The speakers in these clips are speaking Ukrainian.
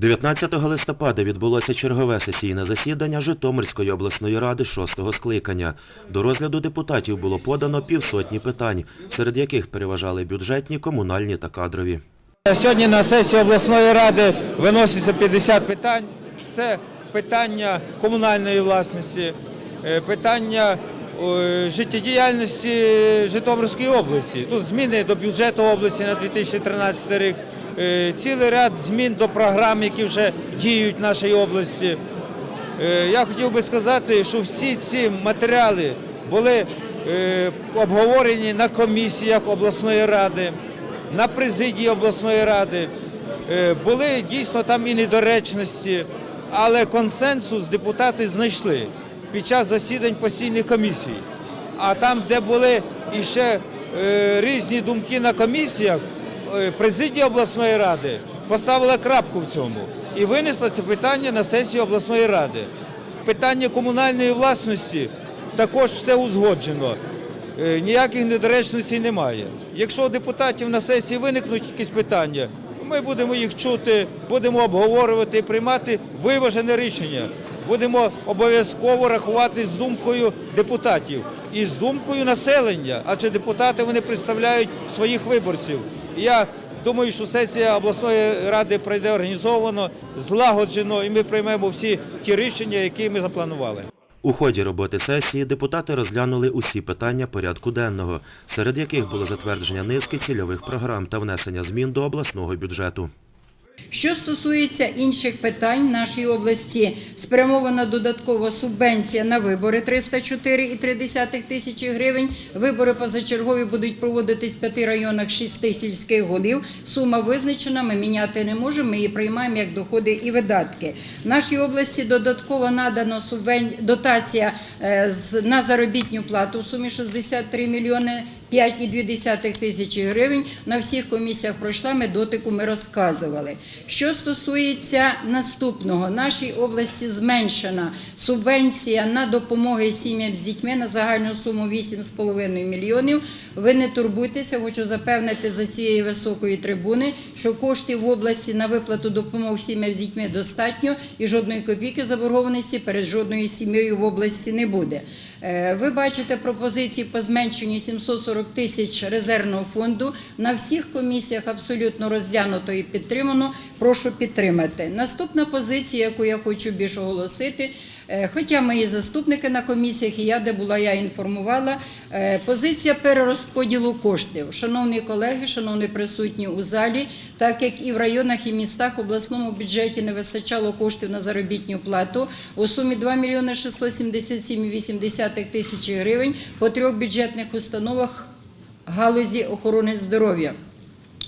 19 листопада відбулося чергове сесійне засідання Житомирської обласної ради шостого скликання. До розгляду депутатів було подано півсотні питань, серед яких переважали бюджетні, комунальні та кадрові. Сьогодні на сесії обласної ради виноситься 50 питань. Це питання комунальної власності, е, питання життєдіяльності Житомирської області. Тут зміни до бюджету області на 2013 рік, цілий ряд змін до програм, які вже діють в нашій області. Е, Я хотів би сказати, що всі ці матеріали були е, обговорені на комісіях обласної ради, на президії обласної ради. Е, Були дійсно там і недоречності, але консенсус депутати знайшли під час засідань постійних комісій. А там, де були іще е, різні думки на комісіях, е, президія обласної ради поставила крапку в цьому і винесла це питання на сесію обласної ради. Питання комунальної власності також все узгоджено. Е, Ніяких недоречностей немає. Якщо у депутатів на сесії виникнуть якісь питання, ми будемо їх чути, будемо обговорювати і приймати виважене рішення. Будемо обов'язково рахувати з думкою депутатів і з думкою населення, адже депутати вони представляють своїх виборців. Я думаю, що сесія обласної ради пройде організовано, злагоджено, і ми приймемо всі ті рішення, які ми запланували. У ході роботи сесії депутати розглянули усі питання порядку денного, серед яких було затвердження низки цільових програм та внесення змін до обласного бюджету. Що стосується інших питань в нашій області, спрямована додаткова субвенція на вибори 304,3 тисячі гривень. Вибори позачергові будуть проводитись в п'яти районах шести сільських голів. Сума визначена, ми міняти не можемо, ми її приймаємо як доходи і видатки. В нашій області додатково надано субвен... дотація е, на заробітну плату в сумі 63 мільйони 5,2 тисячі гривень. На всіх комісіях пройшла методику, ми розказували. Що стосується наступного, нашій області зменшена субвенція на допомоги сім'ям з дітьми на загальну суму 8,5 мільйонів. Ви не турбуйтеся, хочу запевнити за цієї високої трибуни, що коштів в області на виплату допомог сім'ям з дітьми достатньо і жодної копійки заборгованості перед жодною сім'єю в області не буде. Е, Ви бачите пропозиції по зменшенню 740 тисяч резервного фонду. На всіх комісіях абсолютно розглянуто і підтримано. Прошу підтримати. Наступна позиція, яку я хочу більш оголосити, хоча мої заступники на комісіях і я, де була, я інформувала, е, позиція перерозподілу коштів. Шановні колеги, шановні присутні у залі, так як і в районах і містах в обласному бюджеті не вистачало коштів на заробітну плату у сумі 2 мільйони 677,8 тисячі гривень по трьох бюджетних установах галузі охорони здоров'я.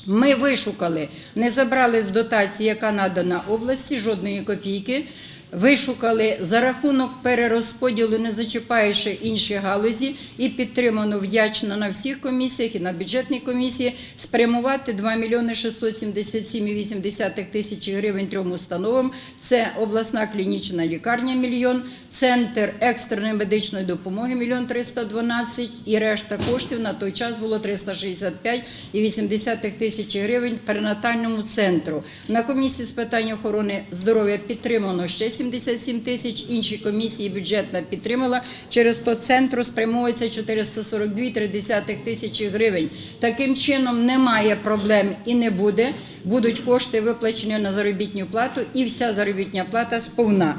Ми вишукали, не забрали з дотації, яка надана області, жодної копійки. Вишукали за рахунок перерозподілу, не зачіпаючи інші галузі, і підтримано вдячно на всіх комісіях і на бюджетній комісії спрямувати 2 мільйони 677,8 тисячі гривень трьом установам. Це обласна клінічна лікарня мільйон, центр екстреної медичної допомоги мільйон 312 і решта коштів на той час було 365,8 тисячі гривень перинатальному центру. На комісії з питань охорони здоров'я підтримано ще 77 тисяч, інші комісії бюджетна підтримала. Через то центру спрямовується 442,3 тисячі гривень. Таким чином немає проблем і не буде. Будуть кошти виплачені на заробітну плату і вся заробітня плата сповна.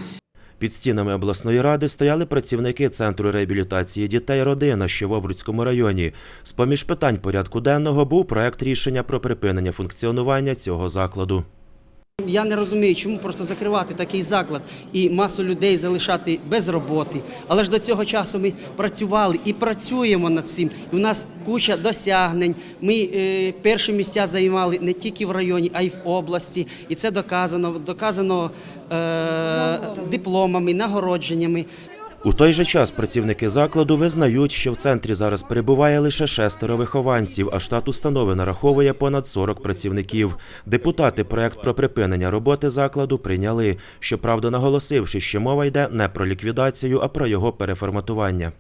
Під стінами обласної ради стояли працівники Центру реабілітації дітей «Родина», що в Обрудському районі. З-поміж питань порядку денного був проект рішення про припинення функціонування цього закладу. Я не розумію, чому просто закривати такий заклад і масу людей залишати без роботи. Але ж до цього часу ми працювали і працюємо над цим. І у нас куча досягнень. Ми е, перші місця займали не тільки в районі, а й в області. І це доказано, доказано е, дипломами, нагородженнями. У той же час працівники закладу визнають, що в центрі зараз перебуває лише шестеро вихованців, а штат установи нараховує понад 40 працівників. Депутати проект про припинення роботи закладу прийняли, щоправда наголосивши, що мова йде не про ліквідацію, а про його переформатування.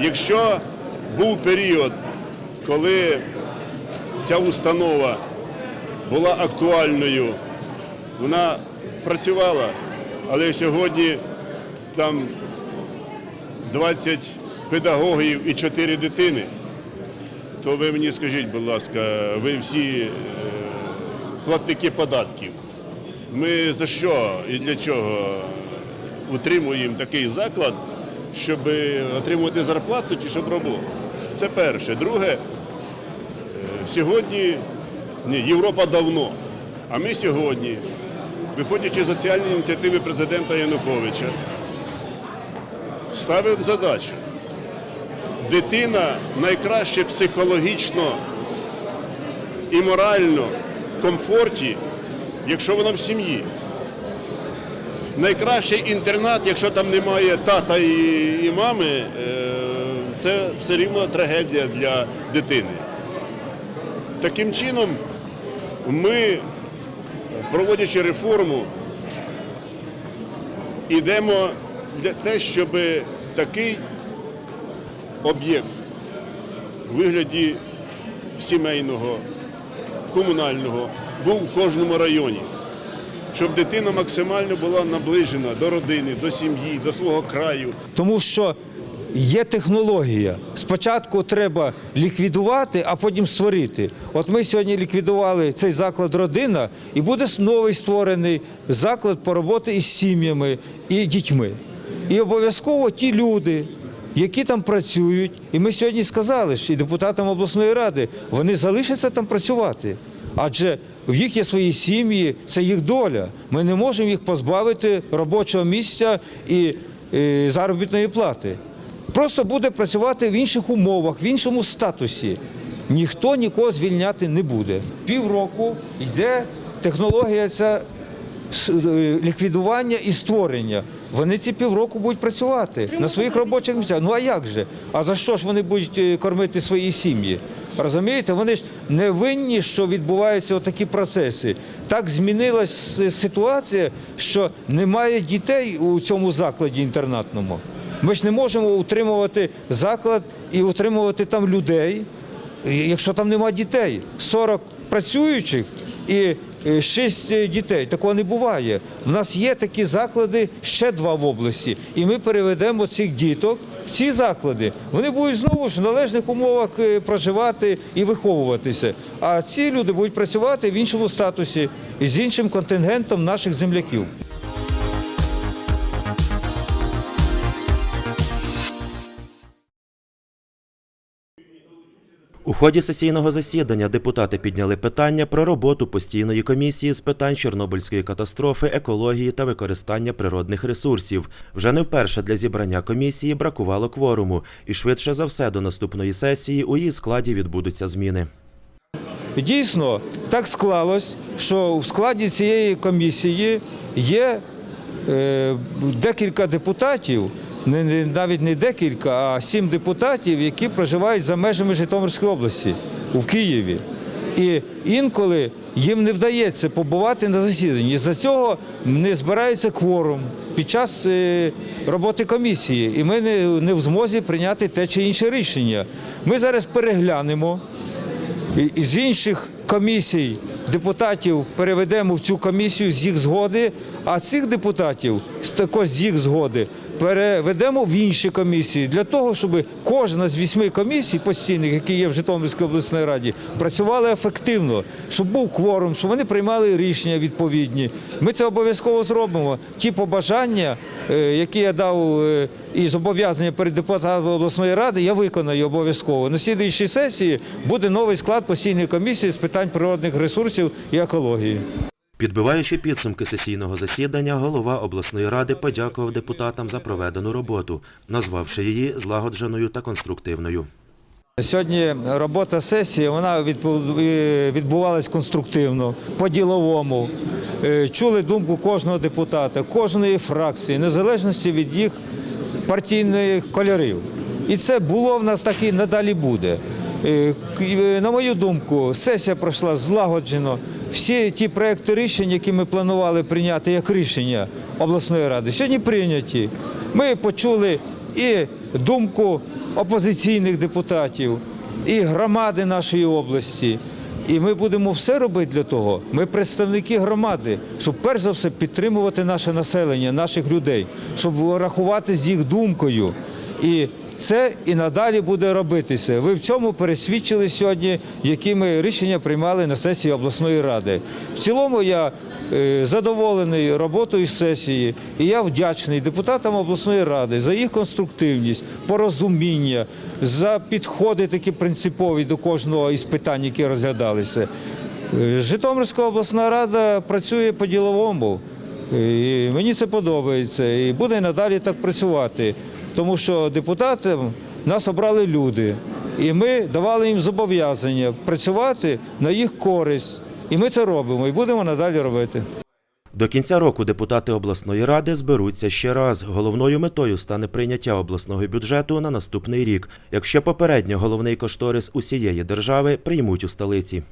Якщо був період, коли ця установа була актуальною вона працювала, але сьогодні там 20 педагогів і 4 дитини, то ви мені скажіть, будь ласка, ви всі е, платники податків. Ми за що і для чого утримуємо такий заклад, щоб отримувати зарплату чи щоб роботу? Це перше. Друге, е, сьогодні ні, Європа давно. А ми сьогодні, виходячи з соціальної ініціативи президента Януковича, ставимо задачу. Дитина найкраще психологічно і морально в комфорті, якщо вона в сім'ї. Найкращий інтернат, якщо там немає тата і, і мами, е, це все рівно трагедія для дитини. Таким чином, ми, проводячи реформу, йдемо для те, щоб такий об'єкт у вигляді сімейного, комунального був в кожному районі, щоб дитина максимально була наближена до родини, до сім'ї, до свого краю. Тому що є технологія. Спочатку треба ліквідувати, а потім створити. От ми сьогодні ліквідували цей заклад родина, і буде новий створений заклад по роботі із сім'ями і дітьми. І обов'язково ті люди. Які там працюють, і ми сьогодні сказали, що і депутатам обласної ради вони залишаться там працювати, адже в їх є свої сім'ї, це їх доля. Ми не можемо їх позбавити робочого місця і е, заробітної плати. Просто буде працювати в інших умовах, в іншому статусі. Ніхто нікого звільняти не буде. Півроку йде технологія ця е, ліквідування і створення. Вони ці півроку будуть працювати на своїх робочих місцях. Ну а як же? А за що ж вони будуть е, кормити свої сім'ї? Розумієте, вони ж не винні, що відбуваються такі процеси. Так змінилась е, ситуація, що немає дітей у цьому закладі інтернатному. Ми ж не можемо утримувати заклад і утримувати там людей, якщо там немає дітей. 40 працюючих і 6 дітей. Такого не буває. У нас є такі заклади, ще два в області, і ми переведемо цих діток в ці заклади. Вони будуть знову ж в належних умовах е, проживати і виховуватися. А ці люди будуть працювати в іншому статусі з іншим контингентом наших земляків. У ході сесійного засідання депутати підняли питання про роботу постійної комісії з питань Чорнобильської катастрофи, екології та використання природних ресурсів. Вже не вперше для зібрання комісії бракувало кворуму, і швидше за все до наступної сесії у її складі відбудуться зміни. Дійсно, так склалось, що в складі цієї комісії є е, декілька депутатів, навіть не декілька, а сім депутатів, які проживають за межами Житомирської області у Києві. І інколи їм не вдається побувати на засіданні. З-за цього не збирається кворум під час е, роботи комісії, і ми не, в змозі прийняти те чи інше рішення. Ми зараз переглянемо і- і з інших комісій депутатів переведемо в цю комісію з їх згоди, а цих депутатів також з їх згоди переведемо в інші комісії для того, щоб кожна з вісьми комісій постійних, які є в Житомирській обласній раді, працювали ефективно, щоб був кворум, щоб вони приймали рішення відповідні. Ми це обов'язково зробимо. Ті побажання, е, які я дав е, і зобов'язання перед депутатами обласної ради, я виконаю обов'язково. На слідуючій сесії буде новий склад постійної комісії з питань природних ресурсів і екології. Підбиваючи підсумки сесійного засідання, голова обласної ради подякував депутатам за проведену роботу, назвавши її злагодженою та конструктивною. Сьогодні робота сесії вона відбу- відбувалась конструктивно, по-діловому. Е, Чули думку кожного депутата, кожної фракції, незалежності від їх партійних кольорів. І це було в нас так і надалі буде. Е, На мою думку, сесія пройшла злагоджено. Всі ті проекти рішень, які ми планували прийняти як рішення обласної ради, сьогодні прийняті. Ми почули і думку опозиційних депутатів, і громади нашої області, І ми будемо все робити для того. Ми представники громади, щоб перш за все підтримувати наше населення, наших людей, щоб рахувати з їх думкою. І це і надалі буде робитися. Ви в цьому пересвідчили сьогодні, які ми рішення приймали на сесії обласної ради. В цілому я е, задоволений роботою сесії, і я вдячний депутатам обласної ради за їх конструктивність, порозуміння, за підходи такі принципові до кожного із питань, які розглядалися. Е, Житомирська обласна рада працює по-діловому. І мені це подобається і буде надалі так працювати, тому що депутатам нас обрали люди, і ми давали їм зобов'язання працювати на їх користь. І ми це робимо і будемо надалі робити. До кінця року депутати обласної ради зберуться ще раз. Головною метою стане прийняття обласного бюджету на наступний рік, якщо попередньо головний кошторис усієї держави приймуть у столиці.